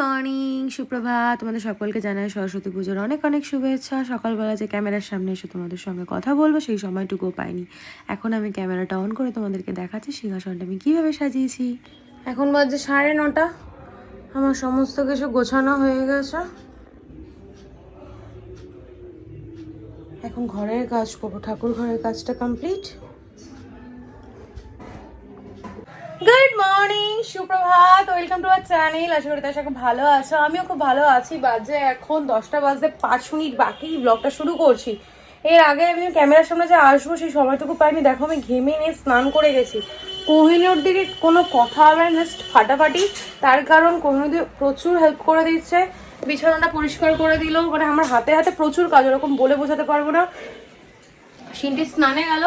Morning সুপ্রভাত তোমাদের সকলকে জানাই সরস্বতী পুজোর অনেক অনেক শুভেচ্ছা। সকালবেলা যে ক্যামেরার সামনে এসে তোমাদের সঙ্গে কথা বলব, সেই সময়টুকুও পাইনি। এখন আমি ক্যামেরাটা অন করে তোমাদেরকে দেখাচ্ছি, সিংহাসনটা আমি কীভাবে সাজিয়েছি। এখন বাজে সাড়ে নটা। আমার সমস্ত কিছু গোছানো হয়ে গেছে। এখন ঘরের কাজ করব ঠাকুর ঘরের কাজটা কমপ্লিট গুড মর্নিং সুপ্রভাত ওয়েলকাম টু আর চ্যানেল আশা করি খুব ভালো আছো। আমিও খুব ভালো আছি। বাজে এখন দশটা বাজতে পাঁচ মিনিট বাকি। ব্লগটা শুরু করছি। এর আগে আমি ক্যামেরার সামনে যে আসব, সেই সময়টুকু পাইনি। দেখো, আমি ঘেমে নিয়ে স্নান করে গেছি। কোহিনুর দিকে কোনো কথা হবে জাস্ট ফাটাফাটি। তার কারণ কোহিনুর প্রচুর হেল্প করে দিচ্ছে। বিছানাটা পরিষ্কার করে দিল। মানে আমার হাতে হাতে প্রচুর কাজ, ওরকম বলে বোঝাতে পারব না। সিনটি স্নানে গেল।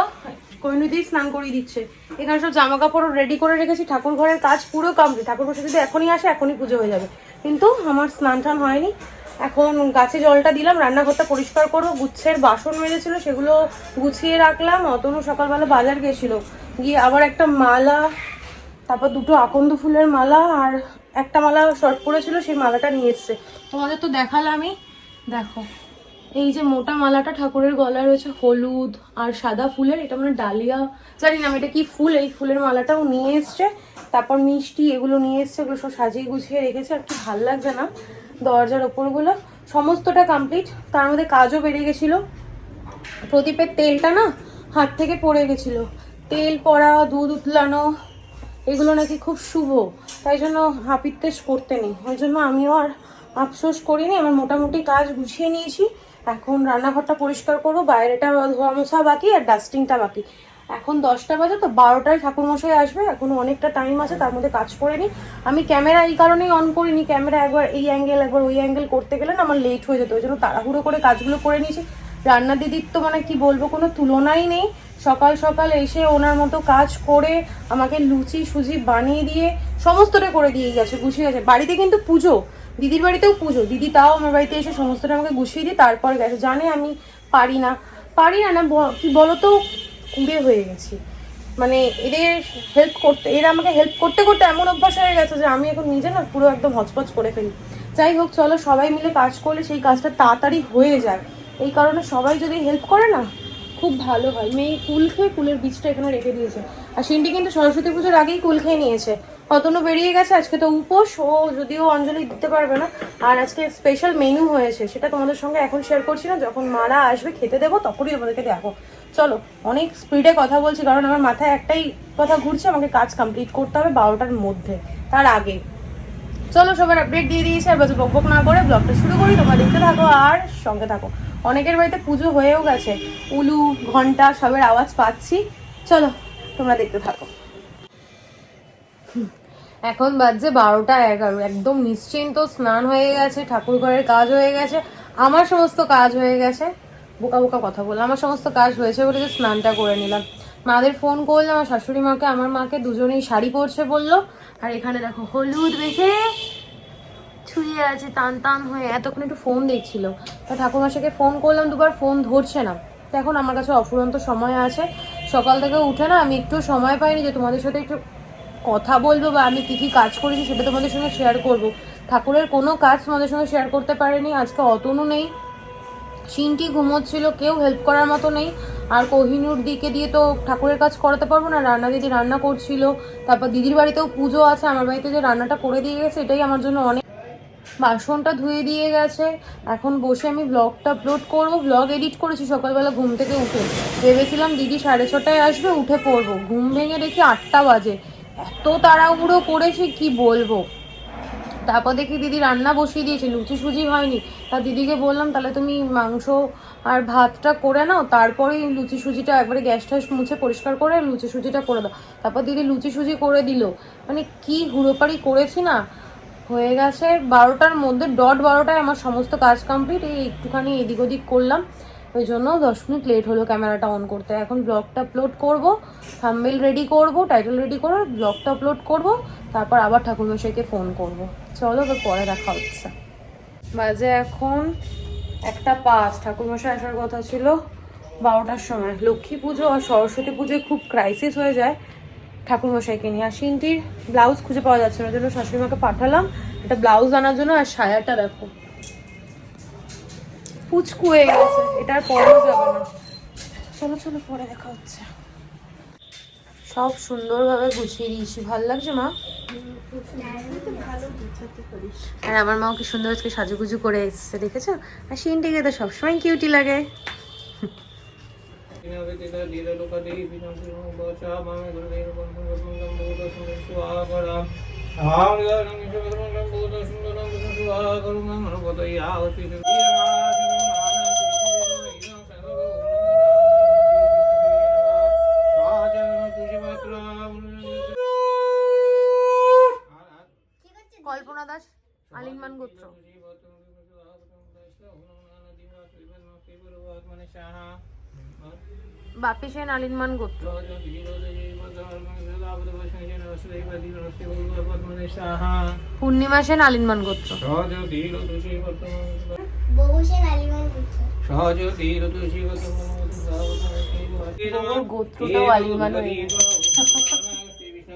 কৈনুতেই স্নান করিয়ে দিচ্ছে। এখানে সব জামা কাপড় রেডি করে রেখেছি, ঠাকুর ঘরের কাজ পুরো কমপ্লিট ঠাকুর বসে যদি এখনই আসে, এখনই পুজো হয়ে যাবে। কিন্তু আমার স্নান টান হয়নি। এখন গাছে জলটা দিলাম, রান্নাঘরটা পরিষ্কার করব। গুচ্ছের বাসন মেরেছিল সেগুলো গুছিয়ে রাখলাম। অতনু সকালবেলা বাজার গেছিল। গিয়ে আবার একটা মালা, তারপর দুটো আকন্দ ফুলের মালা আর একটা মালা শর্ট পড়েছিল সেই মালাটা নিয়ে এসছে। তোমাদের তো দেখালামই। দেখো। এই যে মোটা মালাটা ঠাকুরের গলায় রয়েছে, হলুদ আর সাদা ফুলের, এটা মানে ডালিয়া। জানি না এটা কি ফুল, এই ফুলের মালাটাও নিয়ে এসছে। তারপর মিষ্টি, এগুলো নিয়ে এসছে, এগুলো সব সাজিয়ে গুছিয়ে রেখেছে, আর কি ভালো লাগছে না দরজার ওপরগুলো। সমস্তটা কমপ্লিট তার মধ্যে কাজও বেড়ে গেছিল। প্রদীপের তেলটা না হাত থেকে পড়ে গেছিল। তেল, পড়া, দুধ উতলানো, এগুলো নাকি খুব শুভ। তাই জন্য হাপিত্তেশ করতে নেই। ওই জন্য আমিও আর আফসোস করিনি। আমার মোটামুটি কাজ গুছিয়ে নিয়েছি। এখন রান্নাঘরটা পরিষ্কার করব, বাইরেটা ধোয়া মোছা বাকি আর ডাস্টিংটা বাকি। এখন দশটা বাজে তো বারোটায় ঠাকুরমশাই আসবে, এখন অনেকটা টাইম আছে, তার মধ্যে কাজ করে নিই আমি ক্যামেরা এই কারণেই অন করিনি ক্যামেরা একবার এই অ্যাঙ্গেল একবার ওই অ্যাঙ্গেল করতে গেলে না আমার লেট হয়ে যেত, ওই জন্য তাড়াহুড়ো করে কাজগুলো করে নিয়েছি। রান্না দিদির তো মানে কি বলব, কোনো তুলনাই নেই। সকাল সকাল এসে ওনার মতো কাজ করে আমাকে লুচি সুজি বানিয়ে দিয়ে সমস্তটা করে দিয়ে গেছে, গুছিয়ে গেছে। বাড়িতে কিন্তু পুজো দিদির বাড়িতেও পুজো। দিদি তাও আমার বাড়িতে এসে সমস্তটা আমাকে গুছিয়ে দিয়ে তারপর গেছে। জানে আমি পারি না। পারি না না কি বলতো? কুড়ে হয়ে গেছি। মানে এদের হেল্প করতে, এরা আমাকে হেল্প করতে করতে এমন অভ্যাস হয়ে গেছে যে আমি এখন নিজে না পুরো একদম হচপচ করে ফেলি। যাই হোক, চলো সবাই মিলে কাজ করলে সেই কাজটা তাড়াতাড়ি হয়ে যায়। এই কারণে সবাই যদি হেল্প করে না, খুব ভালো হয়। মেয়ে কুল খেয়ে কুলের বীজটা এখানে রেখে দিয়েছে। আর সিন্ডি কিন্তু সরস্বতী পুজোর আগেই কুল খেয়ে নিয়েছে। অতনু বেরিয়ে গেছে, আজকে তো উপোস, ও যদিও অঞ্জলি দিতে পারবে না। আর আজকে স্পেশাল মেনু হয়েছে, সেটা তোমাদের সঙ্গে এখন শেয়ার করছি না। যখন মারা আসবে, খেতে দেবো, তখনই তোমাদেরকে দেখো চলো, অনেক স্পিডে কথা বলছি, কারণ আমার মাথায় একটাই কথা ঘুরছে, আমাকে কাজ কমপ্লিট করতে হবে বারোটার মধ্যে, তার আগে। চলো, সবার আপডেট দিয়ে দিয়েছি, আর বাজে বকবক না করে ব্লগটা শুরু করি। তোমরা দেখতে থাকো আর সঙ্গে থাকো। অনেকের বাড়িতে পুজো হয়েও গেছে, উলু, ঘণ্টা, সবের আওয়াজ পাচ্ছি। চলো, তোমরা দেখতে থাকো। এখন বাজছে বারোটা এগারো। একদম নিশ্চিন্ত, স্নান হয়ে গেছে ঠাকুর ঘরের কাজ হয়ে গেছে। আমার সমস্ত কাজ হয়ে গেছে। বোকা বোকা কথা বললাম আমার সমস্ত কাজ হয়েছে বলে যে স্নানটা করে নিলাম। মাদের ফোন করলাম আমার শাশুড়ি মাকে, আমার মাকে দুজনেই শাড়ি পরছে বলল। আর এখানে দেখো, হলুদ রেখে ছুঁয়ে আছে, টান টান হয়ে এতক্ষণ একটু ফোন দেখছিল। তা ঠাকুরমাশাকে ফোন করলাম, দুবার ফোন ধরছে না। তো এখন আমার কাছে অফুরন্ত সময় আছে। সকাল থেকে উঠে না আমি একটু সময় পাইনি যে তোমাদের সাথে একটু কথা বলব বা আমি কী কী কাজ করেছি সেটা তোমাদের সঙ্গে শেয়ার করব। ঠাকুরের কোনো কাজ তোমাদের সঙ্গে শেয়ার করতে পারেনি, আজকে অতনু নেই। সিনটি ঘুমোচ্ছিল, কেউ হেল্প করার মতো নেই। আর কোহিনুর দিকে দিয়ে তো ঠাকুরের কাজ করাতে পারব না, রান্না দিদি রান্না করছিল। তারপর দিদির বাড়িতেও পুজো আছে, আমার বাড়িতে যে রান্নাটা করে দিয়ে গেছে, এটাই আমার জন্য অনেক। বাসনটা ধুয়ে দিয়ে গেছে। এখন বসে আমি ব্লগটা আপলোড করব। ব্লগ এডিট করেছি, সকালবেলা ঘুম থেকে উঠে। ভেবেছিলাম দিদি সাড়ে ছটায় আসবে, উঠে পড়ব। ঘুম ভেঙে দেখি আটটা বাজে। এত তাড়াহুড়ো করেছি, কি বলব? তারপর দেখি দিদি রান্না বসিয়ে দিয়েছে, লুচি সুজি হয়নি। তা দিদিকে বললাম, তাহলে তুমি মাংস আর ভাতটা করে নাও তারপরেই লুচি সুজিটা একবারে গ্যাস ট্যাস মুছে পরিষ্কার করে লুচি সুজিটা করে দাও। তারপর দিদি লুচি সুজি করে দিল। মানে কি হুড়োপাড়ি করেছি না? হয়ে গেছে বারোটার মধ্যে, ডট বারোটায় আমার সমস্ত কাজ কমপ্লিট এই একটুখানি এদিক ওদিক করলাম। ওই জন্য দশ মিনিট লেট হলো ক্যামেরাটা অন করতে। এখন ব্লগটা আপলোড করব থাম্বেল রেডি করব টাইটেল রেডি করে ব্লগটা আপলোড করব, তারপর আবার ঠাকুরমশাইকে ফোন করব। চলো তো পরে দেখা হচ্ছে। বাজে এখন একটা পাঁচ। ঠাকুরমশাই আসার কথা ছিল বারোটার সময়। লক্ষ্মী পুজো আর সরস্বতী পুজোয় খুব ক্রাইসিস হয়ে যায় ঠাকুরমশাইকে নিয়ে। আর সিনটির ব্লাউজ খুঁজে পাওয়া যাচ্ছে না, ওই জন্য শাশুড়িমাকে পাঠালাম। একটা ব্লাউজ আনার জন্য আর সায়াটা দেখো। পুচকু হয়ে গেছে এটা আর পরানো যাবে না। চলো চলো পরে দেখা হচ্ছে। সব সুন্দরভাবে গুছিয়ে দিয়েছি ভালো লাগছে মা? আর আমার মাও কি সুন্দর আজকে সাজুগুজু করে এসেছে দেখেছ? আর সিনটিকে তো সবসময় কিউটি লাগে। কল্পনা দাস আলিঙ্গমান গোত্র। বাপি সেন আলিঙ্গমান গোত্র। পূর্ণিমা সেন আলিঙ্গমান গোত্র। আলিমান গোত্রটাও আলিঙ্গমান হয়ে গেছে।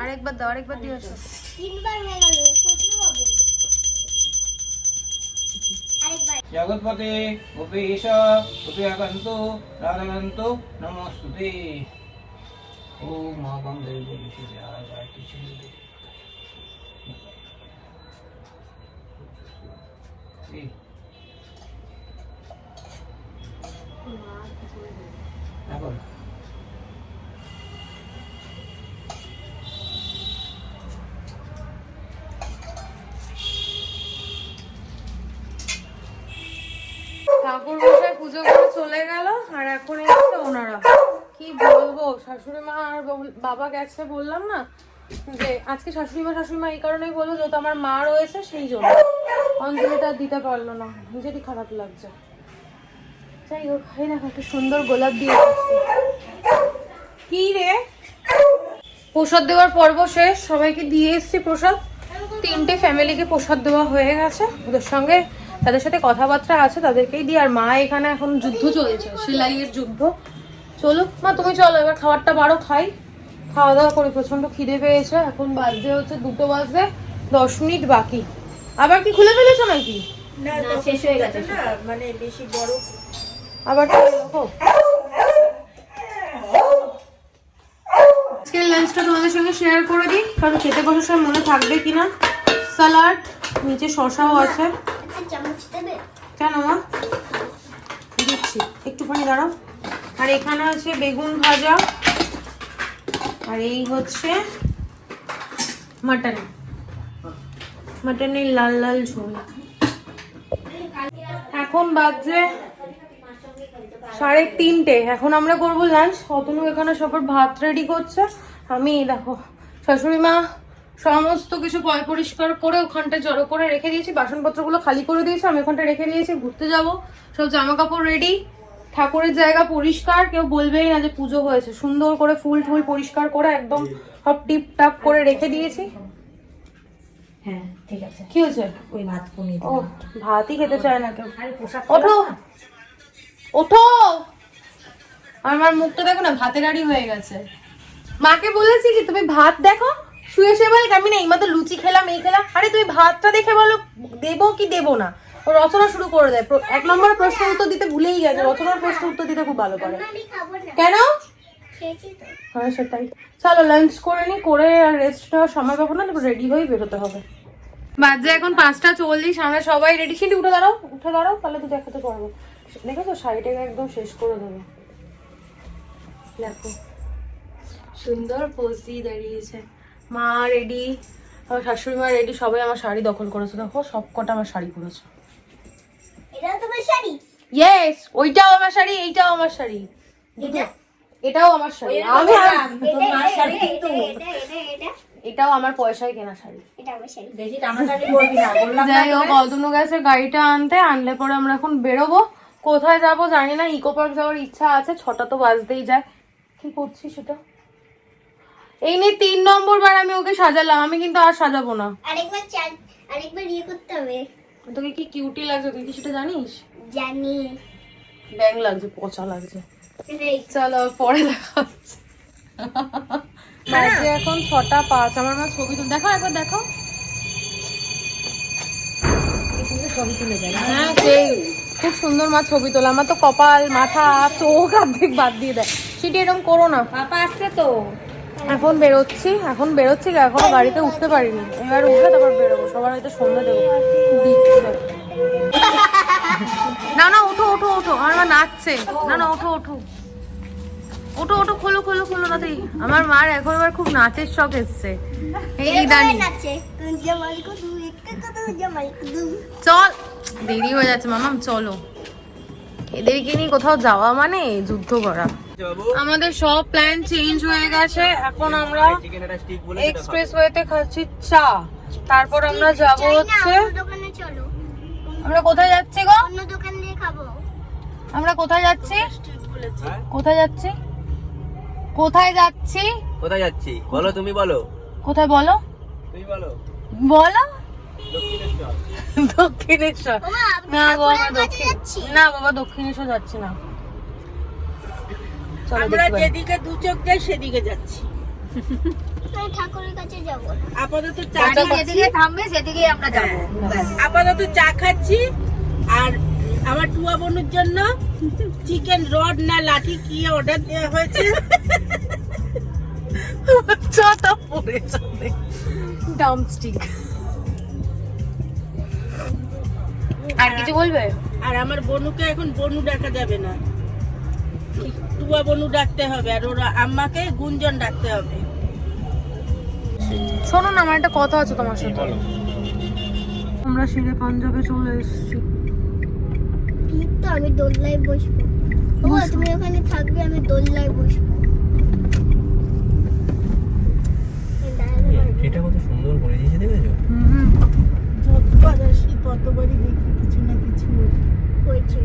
আরেকবার দাও আরেকবার দিয়ে আসো তিনবার হয়ে গেল সতেরো হবে। আরেকবার। জগৎপতে গোপীশ গোপিয়াকান্তু রাধাকান্তু নমস্তুতে। ওম মা গঙ্গে গোপীশ জয় জয় ঠাকুর মশাই পুজো করে চলে গেল, আর এখন এসছে ওনারা। কি বলব, শাশুড়ি মা আর বাবা গেছে বললাম না, যে আজকে শাশুড়ি মা শাশুড়ি মা এই কারণেই বলল যেহেতু আমার মা রয়েছে, সেই জন্য। অঞ্জলিটা দিতে পারল না, নিজেরই খারাপ লাগছে। যাই হোক, এই দেখো একটা সুন্দর গোলাপ দিয়ে। কি রে? প্রসাদ দেওয়ার পর্ব শেষ, সবাইকে দিয়ে এসছি প্রসাদ। তিনটে ফ্যামিলিকে প্রসাদ দেওয়া হয়ে গেছে, ওদের সঙ্গে তাদের সাথে কথাবার্তা আছে তাদেরকেই দিয়ে আর মা এখানে এখন যুদ্ধ চলছে সেলাইয়ের যুদ্ধ। চলুক মা তুমি চলো এবার খাবারটা বারো খাই। খাওয়া দাওয়া করে প্রচণ্ড খিদে পেয়েছে এখন বাজতে হচ্ছে দুটো বাজতে দশ মিনিট বাকি। আবার কি খুলে ফেলেছো নাকি? শেষ হয়ে গেছে। মানে বেশি বড়। আবার আজকের লাঞ্চটা তোমাদের সঙ্গে শেয়ার করে দিই কারণ খেতে বসার সময় মনে থাকবে কিনা? স্যালাড নিচে শসাও আছে। কেন, মা? দিচ্ছি। একটুখানি দাঁড়াও। আর এখানে আছে বেগুন ভাজা। আর এই হচ্ছে মাটন। মাটনের লাল লাল ঝোল। এখন বাজছে সাড়ে তিনটে। এখন আমরা করব লাঞ্চ অতনু এখানে সবার ভাত রেডি করছে? আমি দেখো, শাশুড়ি মা সমস্ত কিছু পয় পরিষ্কার করে ওখানটা জড়ো করে রেখে দিয়েছি বাসনপত্রগুলো খালি করে দিয়েছি আমি ওখানটা রেখে দিয়েছি ঘুরতে যাব সব জামা কাপড় রেডি ঠাকুরের জায়গা পরিষ্কার কেউ বলবেই না যে পুজো হয়েছে সুন্দর করে ফুল টুল পরিষ্কার করে একদম সব টিপ টাপ করে রেখে দিয়েছি। হ্যাঁ ঠিক আছে। কি হয়েছে? ওই ভাত কমিয়ে ও ভাতই খেতে চায় না কেউ। ওঠো! ওঠো! আমার মুখটা দেখো না ভাতের আড়ি হয়ে গেছে। মাকে বলেছি কি তুমি ভাত দেখো? শুয়ে শুয়ে বলে, আমি না এইমাত্র লুচি খেলাম, এই খেলাম। আরে, তুমি ভাতটা দেখে বলো, দেবো কি দেবো না? ও রচনা শুরু করে দেয়। এক নম্বর প্রশ্ন উত্তর দিতে ভুলেই গেছে। রচনার প্রশ্ন উত্তর দিতে খুব ভালো না কেন? হ্যাঁ সেটাই। চলো লাঞ্চ করে নি, করে আর রেস্ট নেওয়ার সময় পাবো না রেডি হয়ে বেরোতে হবে। বাজে এখন পাঁচটা চল্লিশ, আমরা সবাই রেডি সিন্টি, উঠে দাঁড়াও উঠে দাঁড়াও, তাহলে তো দেখাতে পারব। দেখেছ শাড়িটাকে একদম শেষ করে দেবে। দেখো। সুন্দর পোজ দাঁড়িয়েছে। মা রেডি আমার শাশুড়ি মা রেডি সবাই আমার শাড়ি দখল করেছে। দেখো সব কটা আমার শাড়ি পরেছে। শাড়ি? ইয়েস ওইটাও আমার শাড়ি এইটাও আমার শাড়ি। এটাও আমার শাড়ি। এটাও আমার পয়সায় কেনা শাড়ি। এটা আমার শাড়ি। বেশি টানাটানি করবি না বললাম না যাই হোক অতনু গেছে গাড়িটা আনতে আনলে পরে আমরা এখন বেরোবো। কোথায় যাব জানি না ইকো পার্ক যাওয়ার ইচ্ছা আছে ছটা তো বাজতেই যায়। কি করছি সেটা? এই নিয়ে তিন নম্বর বার আমি ওকে সাজালাম আমি কিন্তু আর সাজাবো না। আরেকবার চার আরেকবার ইয়ে করতে হবে। তোকে কি কিউটি লাগছে? তুই কি সেটা জানিস? জানি। ব্যাং লাগছে পচা লাগছে। চলো পরে দেখা হচ্ছে। বাজে এখন ছটা পাঁচ আমার মা ছবি তুল দেখো একবার দেখো ছবি তুলে যায় হ্যাঁ সেই। খুব সুন্দর মা ছবি তোলা। আমার তো কপাল মাথা চোখ অর্ধেক বাদ দিয়ে দেয়। সেটি এরকম করো না। পাপা আসছে তো। এখন বেরোচ্ছি এখন বেরোচ্ছি এখনও গাড়িতে উঠতে পারিনি। এবার উঠে তারপর বেরোবো সবার হয়তো সন্ধ্যা দেবো। না না ওঠো ওঠো ওঠো আমার মা নাচছে। না না ওঠো ওঠো। ওঠো ওঠো খোলো খোলো খোলো তাতেই আমার মার এখন আবার খুব নাচের শখ এসছে। এই ইদানি তুই তুই তুই চল। দেরি হয়ে যাচ্ছে মামাম চলো। এদেরকে নিয়ে কোথাও যাওয়া মানে যুদ্ধ করা। আমাদের সব প্ল্যান চেঞ্জ হয়ে গেছে। এখন আমরা এক্সপ্রেস ওয়েতে খাচ্ছি চা। তারপর আমরা যাব হচ্ছে অন্য দোকানে চলো। আমরা কোথায় যাচ্ছি গো? অন্য দোকান দিয়ে খাব। আমরা কোথায় যাচ্ছি? কোথায় যাচ্ছি? কোথায় যাচ্ছি? কোথায় যাচ্ছি? বলো তুমি বলো। কোথায় বলো? তুমি বলো। বলো। দক্ষিণেশ্বর। দক্ষিণেশ্বর। না বাবা দক্ষিণেশ্বর যাচ্ছি না। আমরা যেদিকে দু চোখ যাই সেদিকে যাচ্ছি। ঠাকুরের কাছে যাব আপাতত চা যেদিকে থামবে সেদিকে আমরা যাব। ব্যাস। আপাতত চা খাচ্ছি। আর আমার টুয়া বনুর জন্য চিকেন রড না লাঠি কি অর্ডার দেওয়া হয়েছে? চাটা পড়ে যাবে। ডামস্টিক আর কিছু বলবে? আর আমার বনুকে এখন বনু ডাকা যাবে না। টুয়া বনু ডাকতে হবে আর ওরা আম্মাকে গুঞ্জন ডাকতে হবে। শোনো না আমার একটা কথা আছে তোমার সাথে। আমরা সিঁড়ে পাঞ্জাবে চলে এসেছি। ঠিক তো আমি দোলনায় বসবো। ও তুমি ওখানে থাকবে আমি দোলনায় বসবো। এটা কত সুন্দর করে দিয়েছে দেখেছ? যতবার আসি ততবারই দেখি কিছু না কিছু। হয়েছে।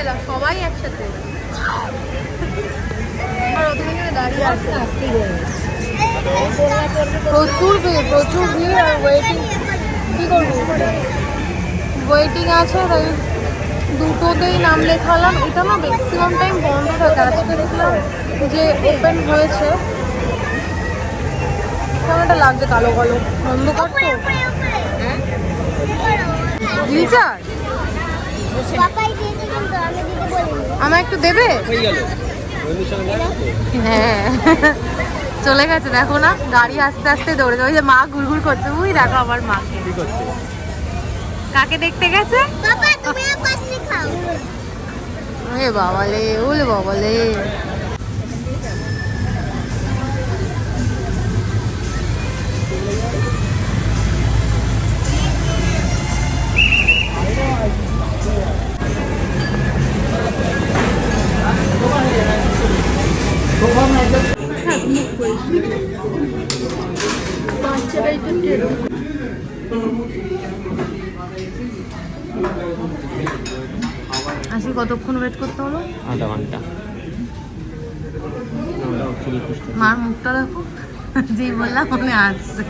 পেলাম সবাই একসাথে। আর ওখানে এখানে দাঁড়িয়ে আছে। প্রচুর ভিড় প্রচুর ভিড় আর ওয়েটিং কি করব? ওয়েটিং আছে তাই দুটোতেই নাম লেখালাম। এটা না ম্যাক্সিমাম টাইম বন্ধ থাকে। আজকে দেখলাম যে ওপেন হয়েছে। কেমনটা লাগছে কালো কালো। অন্ধকার তো। গিজার আমার একটু দেবে? হয়ে চলে গেছে দেখো না গাড়ি আস্তে আস্তে দৌড়ে ওই যে মা ঘুরঘুর করছে। উই দেখো আমার মা। কাকে দেখতে গেছে? বাবা তুমি পাশে খাও। এ বাবালে ওলে বাবালে। কতক্ষণ ওয়েট করতে হলো? আধা ঘণ্টা। মার মুখটা দেখো। যেই বললাম মনে আসছে।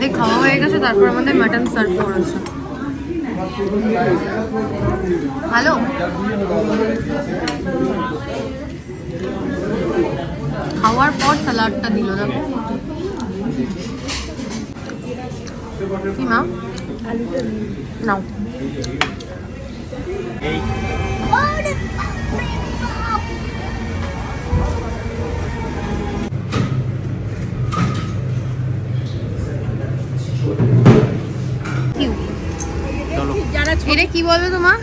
দেখ খাওয়া হয়ে গেছে তারপর আমাদের মাটন সার্ভ করেছে। ভালো খাওয়ার পর স্যালাডটা দিল দেখো। কি মা? নাও। এটা কি বলবে তোমার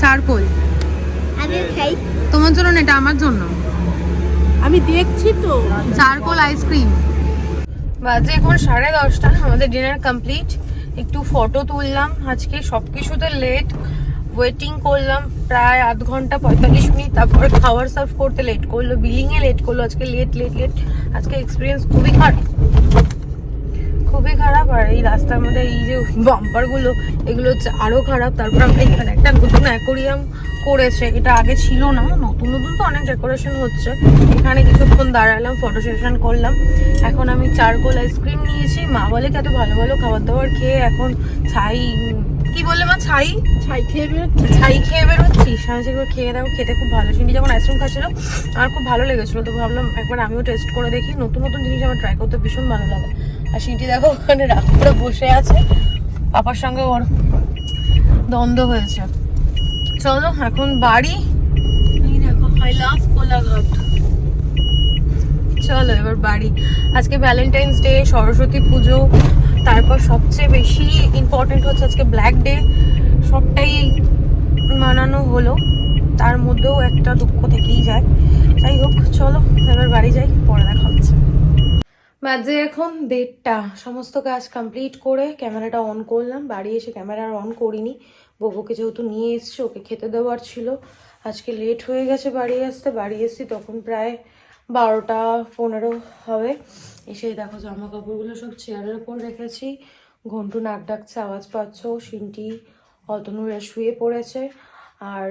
চারকোল। আমি খাই। তোমার জন্য না এটা আমার জন্য। আমি দেখছি তো। চারকোল আইসক্রিম বাজে এখন সাড়ে দশটা আমাদের ডিনার কমপ্লিট একটু ফটো তুললাম আজকে সব কিছুতে লেট ওয়েটিং করলাম প্রায় আধ ঘণ্টা পঁয়তাল্লিশ মিনিট, তারপরে খাবার সার্ভ করতে লেট করল বিলিংয়ে লেট করল, আজকে লেট লেট লেট আজকে এক্সপিরিয়েন্স খুবই খারাপ। খুবই খারাপ, আর এই রাস্তার মধ্যে এই যে বাম্পারগুলো, এগুলো হচ্ছে আরও খারাপ। তারপর আমরা এখানে একটা নতুন অ্যাকোরিয়াম করেছে, এটা আগে ছিল না, নতুন নতুন তো অনেক ডেকোরেশন হচ্ছে। এখানে কিছুক্ষণ দাঁড়ালাম ফটো সেশন করলাম। এখন আমি চারকোল আইসক্রিম নিয়েছি। মা বলে কি এত ভালো ভালো খাবার দাবার খেয়ে এখন ছাই কি বললে মা ছাই? ছাই খেয়ে বেরোচ্ছি ছাই খেয়ে বেরোচ্ছিস? আমি সেগুলো খেয়ে দেখো খেতে খুব ভালো সিন্ডি যখন আইসক্রিম খাচ্ছিল আমার খুব ভালো লেগেছিলো। তো ভাবলাম একবার আমিও টেস্ট করে দেখি। নতুন নতুন জিনিস আমার ট্রাই করতে ভীষণ ভালো লাগে। আর সিন্টি দেখো ওখানে রাগ বসে আছে। পাপার সঙ্গে ওর দ্বন্দ্ব হয়েছে। চলো এখন বাড়ি। দেখো আই লাভ কোলাঘাট। চলো এবার বাড়ি। আজকে ভ্যালেন্টাইন্স ডে সরস্বতী পুজো তারপর সবচেয়ে বেশি ইম্পর্টেন্ট হচ্ছে আজকে ব্ল্যাক ডে সবটাই মানানো হলো। তার মধ্যেও একটা দুঃখ থেকেই যায়। যাই হোক, চলো, এবার বাড়ি যাই, পরে দেখা হচ্ছে। বাজে এখন দেড়টা। সমস্ত কাজ কমপ্লিট করে ক্যামেরাটা অন করলাম। বাড়ি এসে ক্যামেরা অন করিনি। বউকে যেহেতু নিয়ে এসছি, ওকে খেতে দেওয়ার ছিল। আজকে লেট হয়ে গেছে বাড়ি আসতে। বাড়ি এসছি তখন প্রায় বারোটা পনেরো হবে। এসে দেখো জামা কাপড়গুলো সব চেয়ারের ওপর রেখেছি। ঘন্টু নাক ডাকছে, আওয়াজ পাচ্ছ সিনটি অতনুরা শুয়ে পড়েছে। আর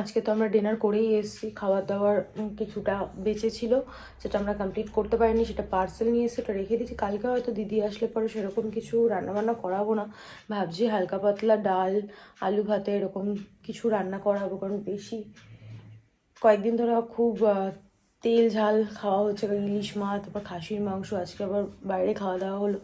আজকে তো আমরা ডিনার করেই এসেছি খাবার দাবার কিছুটা বেঁচে ছিল যেটা আমরা কমপ্লিট করতে পারিনি, সেটা পার্সেল নিয়ে এসে ওটা রেখে দিয়েছি। কালকে হয়তো দিদি আসলে পরে সেরকম কিছু রান্নাবান্না করাবো না। ভাবছি হালকা পাতলা ডাল, আলু ভাতে এরকম কিছু রান্না করাবো, কারণ বেশি কয়েকদিন ধরে খুব তেল ঝাল খাওয়া হচ্ছে ইলিশ মাছ, তারপর খাসির মাংস, আজকে আবার বাইরে খাওয়া দাওয়া হলো।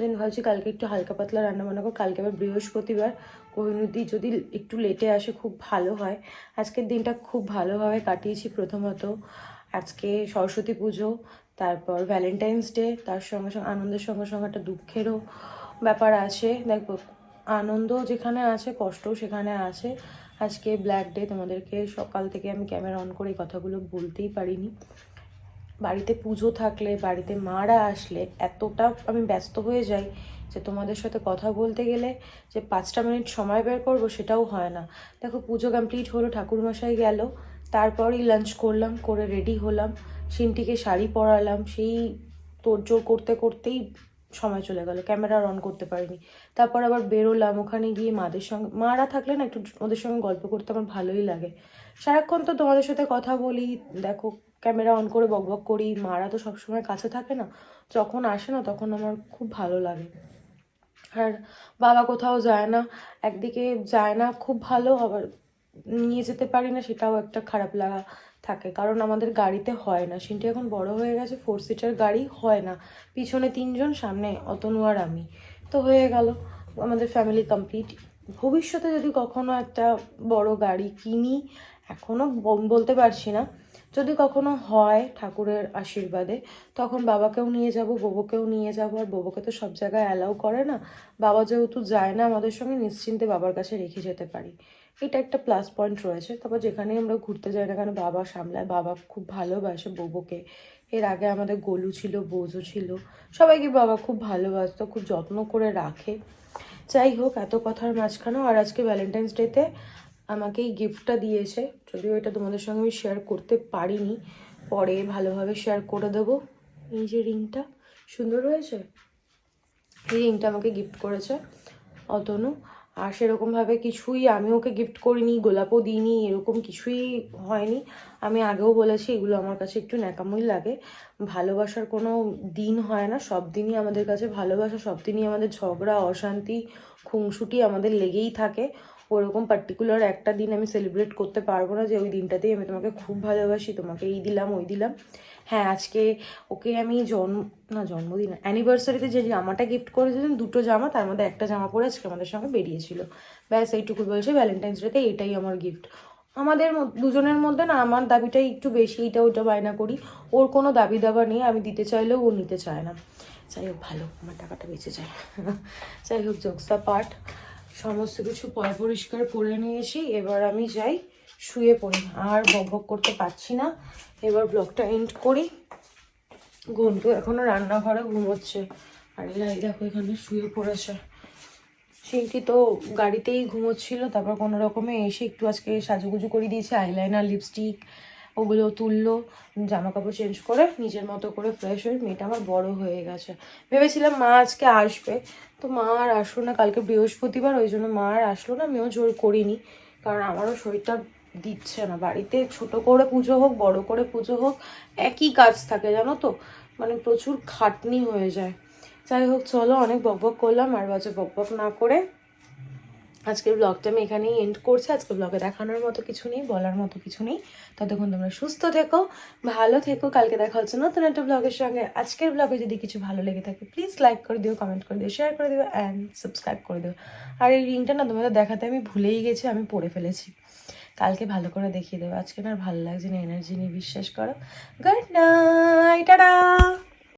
দেন ভাবছি কালকে একটু হালকা পাতলা রান্না বান্না করো কালকে আবার বৃহস্পতিবার। কোহিনুদি যদি একটু লেটে আসে, খুব ভালো হয়। আজকের দিনটা খুব ভালোভাবে কাটিয়েছি প্রথমত। আজকে সরস্বতী পুজো, তারপর ভ্যালেন্টাইন্স ডে, তার সঙ্গে সঙ্গে আনন্দের সঙ্গে সঙ্গে একটা দুঃখেরও ব্যাপার আছে। দেখো আনন্দ যেখানে আছে, কষ্টও সেখানে আছে। আজকে ব্ল্যাক ডে তোমাদেরকে সকাল থেকে আমি ক্যামেরা অন করে কথাগুলো বলতেই পারিনি। বাড়িতে পুজো থাকলে, বাড়িতে মারা আসলে এতটা আমি ব্যস্ত হয়ে যাই যে তোমাদের সাথে কথা বলতে গেলে যে পাঁচটা মিনিট সময় বের করব সেটাও হয় না। দেখো, পুজো কমপ্লিট হলো, ঠাকুরমশাই গেল, তারপরই লাঞ্চ করলাম, করে রেডি হলাম সিনটিকে শাড়ি পরালাম, সেই তোড়জোড় করতে করতেই সময় চলে গেল ক্যামেরা অন করতে পারিনি। তারপর আবার বেরোলাম, ওখানে গিয়ে মাদের সঙ্গে, মারা থাকলে না একটু ওদের সঙ্গে গল্প করতে আমার ভালোই লাগে। সারাক্ষণ তো তোমাদের সাথে কথা বলি, দেখো ক্যামেরা অন করে বকবক করি, মারা তো সবসময় কাছে থাকে না, যখন আসে না তখন আমার খুব ভালো লাগে। আর বাবা কোথাও যায় না, একদিকে যায় না খুব ভালো, আবার নিয়ে যেতে পারি না, সেটাও একটা খারাপ লাগা। থাকে, কারণ আমাদের গাড়িতে হয় না। সিনটি এখন বড় হয়ে গেছে ফোর সিটার গাড়ি হয় না। পিছনে তিনজন, সামনে অতনু আর আমি। তো হয়ে গেল, আমাদের ফ্যামিলি কমপ্লিট ভবিষ্যতে যদি কখনো একটা বড় গাড়ি কিনি এখনও বলতে পারছি না। যদি কখনো হয় ঠাকুরের আশীর্বাদে, তখন বাবাকেও নিয়ে যাব বোবোকেও নিয়ে যাব। আর বোবোকে তো সব জায়গায় অ্যালাউ করে না। বাবা যেহেতু যায় না, আমাদের সঙ্গে নিশ্চিন্তে বাবার কাছে রেখে যেতে পারি। এটা একটা প্লাস পয়েন্ট রয়েছে। তারপর যেখানেই আমরা ঘুরতে যাই না কেন, বাবা সামলায়। বাবা খুব ভালোবাসে বোবোকে এর আগে আমাদের গোলু ছিল বোঝো ছিল। সবাইকে বাবা খুব ভালোবাসতো, খুব যত্ন করে রাখে। যাই হোক, এত কথার মাঝখানেও আর আজকে ভ্যালেন্টাইন্স ডেতে আমাকে এই গিফটটা দিয়েছে। যদিও এটা তোমাদের সঙ্গে আমি শেয়ার করতে পারিনি, পরে ভালোভাবে শেয়ার করে দেবো। এই যে রিংটা, সুন্দর হয়েছে? এই রিংটা আমাকে গিফট করেছে অতনু। আর সেরকমভাবে কিছুই আমি ওকে গিফট করিনি, গোলাপও দিইনি, এরকম কিছুই হয়নি। আমি আগেও বলেছি, এগুলো আমার কাছে একটু ন্যাকামই লাগে। ভালোবাসার কোনো দিন হয় না, সব দিনই আমাদের কাছে ভালোবাসা, সব দিনই আমাদের ঝগড়া, অশান্তি খুংসুটি আমাদের লেগেই থাকে। ওরকম পার্টিকুলার একটা দিন আমি সেলিব্রেট করতে পারব না যে ওই দিনটাতেই আমি তোমাকে খুব ভালোবাসি, তোমাকে এই দিলাম, ওই দিলাম। হ্যাঁ আজকে ওকে আমি জন্ম না, জন্মদিন অ্যানিভার্সারিতে যে জামাটা গিফট করেছিলাম, দুটো জামা, তার মধ্যে একটা জামা পরে আজকে আমাদের সঙ্গে বেরিয়েছিল। ব্যাস, এইটুকু বলছে ভ্যালেন্টাইন্স ডেতে এটাই আমার গিফট আমাদের দুজনের মধ্যে না, আমার দাবিটাই একটু বেশি, এটা ওইটা বায়না করি। ওর কোনো দাবি দাবা নেই, আমি দিতে চাইলেও ও নিতে চায় না। যাই হোক, ভালো, আমার টাকাটা বেঁচে যায়। যাই হোক জোকসা পার্ট সমস্ত কিছু পয় পরিষ্কার করে নিয়েছি এবার আমি যাই শুয়ে পড়ি। আর বক করতে পারছি না। এবার ব্লগটা এন্ড করি। ঘন্টু এখনও রান্নাঘরে ঘুমোচ্ছে। আর এরা এই দেখো এখানে শুয়ে পড়েছে। সিনটি তো গাড়িতেই ঘুমোচ্ছিল। তারপর কোনো রকমে এসে একটু আজকে সাজুগুজু করে দিয়েছে। আইলাইনার লিপস্টিক ওগুলো তুললো। জামা কাপড় চেঞ্জ করে নিজের মতো করে ফ্রেশ হয়ে মেয়েটা আমার বড় হয়ে গেছে। ভেবেছিলাম মা আজকে আসবে। তো মা আর আসলো না। কালকে বৃহস্পতিবার, ওই জন্য মা আর আসলো না। আমিও জোর করিনি। কারণ আমারও শরীরটা দিচ্ছে না। বাড়িতে ছোট করে পুজো হোক, বড় করে পুজো হোক, একই কাজ থাকে, জানো তো? মানে প্রচুর খাটনি হয়ে যায়। যাই হোক, চলো অনেক বকবক করলাম, আর বাজে বকবক না করে আজকের ব্লগটা আমি এখানেই এন্ড করছি। আজকে ব্লগে দেখানোর মতো কিছু নেই, বলার মতো কিছু নেই। ততক্ষণ তোমরা সুস্থ থেকো, ভালো থেকো। কালকে দেখা হচ্ছে নতুন একটা ব্লগের সঙ্গে। আজকের ব্লগে যদি কিছু ভালো লেগে থাকে প্লিজ লাইক করে দিও কমেন্ট করে দিও শেয়ার করে দিও অ্যান্ড সাবস্ক্রাইব করে দিও। আর এই রিংটা না তোমাদের দেখাতে আমি ভুলেই গেছি, আমি পড়ে ফেলেছি। কালকে ভালো করে দেখিয়ে দেবো। আজকে না আর ভালো লাগছে না এনার্জি নিয়ে বিশ্বাস করো। Good night tata!